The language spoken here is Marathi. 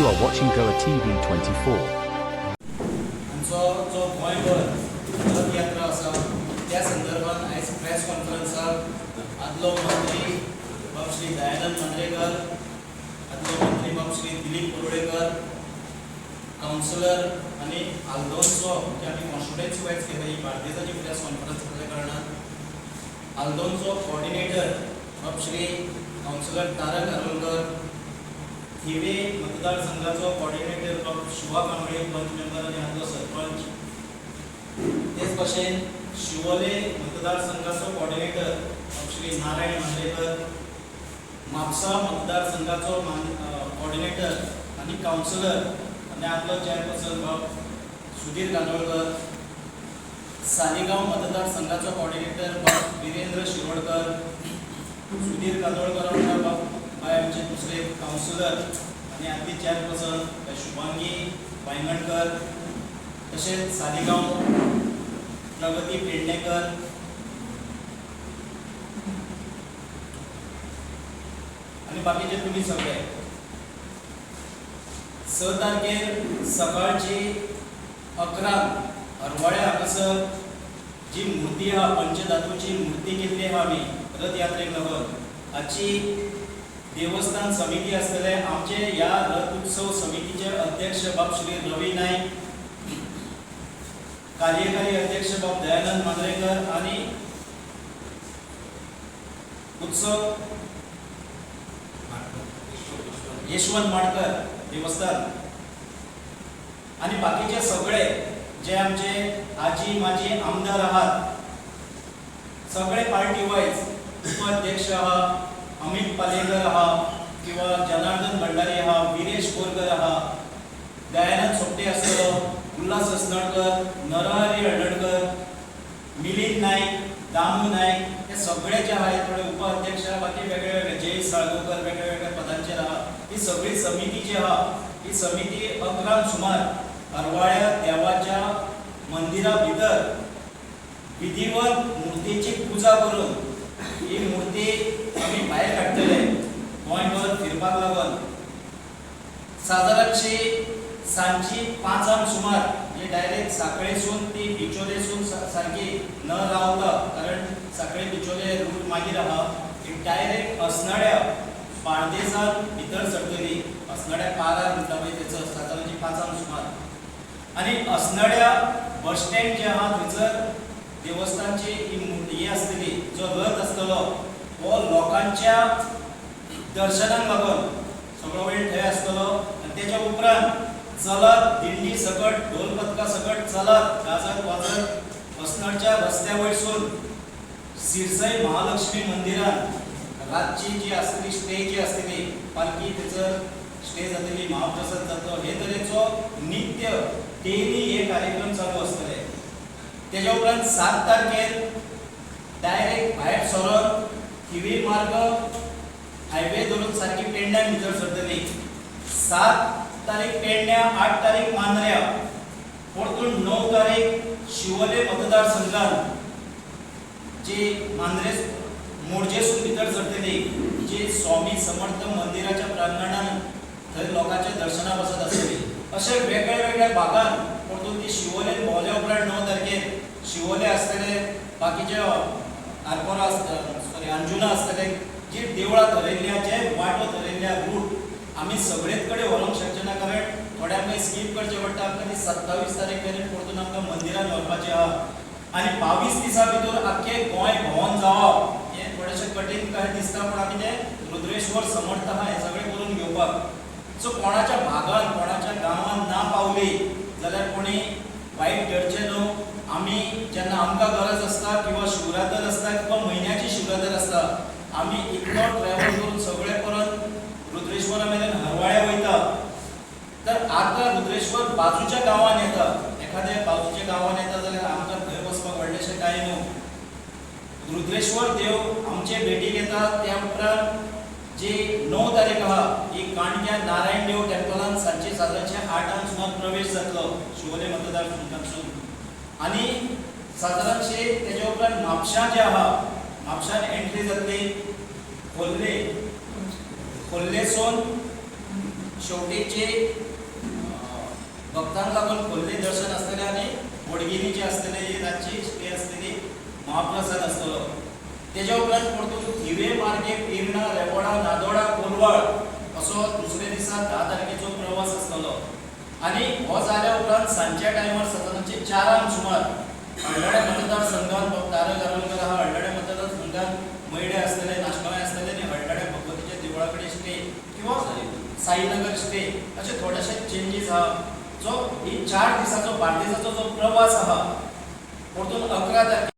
You are watching Goa TV 24. आमचो जो गोंयभर रथ यात्रा आसा त्या संदर्भात आयज प्रेस कॉन्फरन्साक आदलो मंत्री बाब श्री दयानंद मांद्रेकर आदलो मंत्री बाबश्री दिलीप कुरवेकर कावन्सिलर आनी आल्दोनचो जे आमी कॉन्स्टिट्युएन्सी वायज केला ही बार्देजाची प्रेस कॉन्फरन्स केल्ल्या कारणान आल्दोनचो कॉर्डिनेटर बाबश्री कावन्सिलर तारक आरोलकर थिवे मतदारसंघाचो कॉर्डिनेटर डॉक्टर शिवा कांबळे पंच मेंबर आनी आदलो सरपंच. तेच भशेन शिवोले मतदारसंघाचो कॉर्डिनेटर श्री नारायण मांद्रेकर म्हापसा मतदारसंघाचो कॉर्डिनेटर आनी कावन्सिलर आनी आदलो चेअरपर्सन बाब सुधीर कांदोळकर सालिगांव मतदारसंघाचो कॉर्डिनेटर बाब विरेंद्र शिरोडकर. सुधीर कांदोळकर बाब आमचे दुसरे काउन्सिलर आनी आदली चेअरपर्सन शुभांगी वायंगणकर तशेंच सालिगांव प्रगती पेडणेकर. आनी बाकीचे तुमी सगळे. स तारखेर सकाळची अकरा हरवाळ्या हांगासर जी मुर्ती आहा पंचधातूची मुर्ती केल्ली आहा आमी रथयात्रेक लागून हाची देवस्थान समिती आसतले आमचे ह्या रथ उत्सव समितीचे अध्यक्ष बाब श्री रवी नाईक कार्यकारी अध्यक्ष बाब दयानंद मांद्रेकर आणि उत्सव यशवंत माडकर देवस्थान. आणि बाकीचे सगळे जे आमचे आजी माजी आमदार आहात सगळे पार्टी वाईज उपाध्यक्ष आहात अमित पालेकर हा किंवा जनार्दन भंडारी आहा विरेश बोरकर आहा दयानंद सोपटे आसतलो उल्हास असनळकर नरहरी हळदणकर मिलिंद नाईक दामू नाईक हे सगळे जे आहेत. थोडे उपाध्यक्ष बाकी वेगळे वेगळे जय साळगावकर वेगळ्या वेगळ्या पदांचेर आहा ही सगळी समिती जी आहा ही समिती अकरांक सुमार हरवाळ्या देवाच्या मंदिरा भितर विधिवत मूर्तीची पूजा करून ही मूर्ती आमी भायर काडटले गोंयभर फिरपाक लागून सादारणशी सांजची पांचांक सुमार. म्हणजे डायरेक्ट साखळेसून ती बिचोलेसून सारखी सारकी न रावता कारण साखळे बिचोले रूट मागीर आहा ती डायरेक्ट असनाड्या बार्देसान भितर सरतली असनाड्या पारार म्हणटा पळय तेचो सादारणशी पांचांक सुमार. आनी असनाड्या बस स्टँड जे आहा थंयसर देवस्थानची हे मूर्ती ही आसतली जो रथ आसतलो हो लोकांच्या दर्शनाक लागून सगळो वेळ थंय आसतलो आनी तेच्या उपरांत चलत दिंडी सकट ढोल पथका सकट चलत गाजत वाजत असनाडच्या रस्त्या वयरसून सिरसय महालक्ष्मी मंदिरान रातची जी आसतली स्टे जी आसतली पालखी थंयसर स्टे जातली महाप्रसाद जातलो हे तरेचो नित्य डेली हे कार्यक्रम चालू आसतले तेज्या उपरांत सात तारखेर डायरेक्ट भायर सरोन थिवी मार्ग हायवे धरून सारखी पेडण्या भितर सरतली सात तारीख पेडण्या आठ तारीख मांद्र्या परतून णव तारीख शिवोले मतदारसंघान जी मांद्रे मोर्जेसून भितर सरतली जी स्वामी समर्थ मंदिराच्या प्रांगणान थंय लोकांच्या दर्शना बसत आसतली अशे वेगळ्या वेगळ्या भागांत परतून ती शिवोलेन भोंवल्या उपरांत णव तारखेर शिवोले आसतले बाकीचे आरपोरा सॉरी अंजुना आसतले जी देवळां थरयल्ल्या जे वाटो थरयल्ल्या रूट आमी सगळेच कडेन व्हरोंक शकचे ना कारण थोड्यांक मागीर स्कीप करचें पडटा आमकां ती सत्तावीस तारीख मेरेन परतून आमकां मंदिरान व्हरपाचें आहा आनी बावीस दिसा भितर आख्खें गोंय भोंवन जावप हें थोडेशें कठीण कांय दिसता पूण आमी तें रुद्रेश्वर समर्थ आहा हें सगळें करून घेवपाक सो कोणाच्या भागान कोणाच्या गांवांत ना पावली जाल्यार कोणी वायट धरचें न्हू आमी जेन्ना आमकां गरज आसता किंवा शिवरातर आसता किंवा म्हयन्याची शिवरातर आसता आमी इतलो ट्रॅव्हल करून सगळे परत रुद्रेश्वरा मेरेन हरवाळ्या वयता. तर आतां रुद्रेश्वर बाजूच्या गांवांत येता. एखाद्या बाजूच्या गांवांत येता जाल्यार आमकां थंय वचपाक व्हडलेशें कांय न्हू? रुद्रेश्वर देव आमचे भेटीक येता त्या उपरांत जे णव तारीख आहा ही काणक्या नारायण देव टेम्पलान सांजचे सादारणशे आठांक सुमार प्रवेश जातलो. शिवोले मतदारसंघातसून आनी सादारणशे त्याच्या उपरांत म्हापशां जे आहा म्हापशान एंट्री जातली खोर्ले खोर्लेसून शेवटेचे भक्तांक लागून खोल्ले दर्शन आसतले आणि बोडगिनी जे असतले रातची स्टे असलेली महाप्रसाद आसतलो तेज्या उपरांत परतून हिवे मार्गे पिर्णा रेवोडा नादोडा कोलवळ. असो दुसरे दिसा धा तारखेचो प्रवास आसतलो आणि हो जाल्या उपरांत सांजच्या टायमार सदनाचे चारांक सुमार. हळडे मतदारसंघात तारा गारोलकर हा मतदार मतदारसंघात मैडे आसतले नाशकाळे आसतले आणि हळडणे भगवतीच्या देवळा कडेन स्टे किंवा साईनगर स्टे असे थोडेसे चेंजीस आहा जो ही चार दिसाचो बार्देसाचो जो प्रवास आहा परतून अकरा तारखे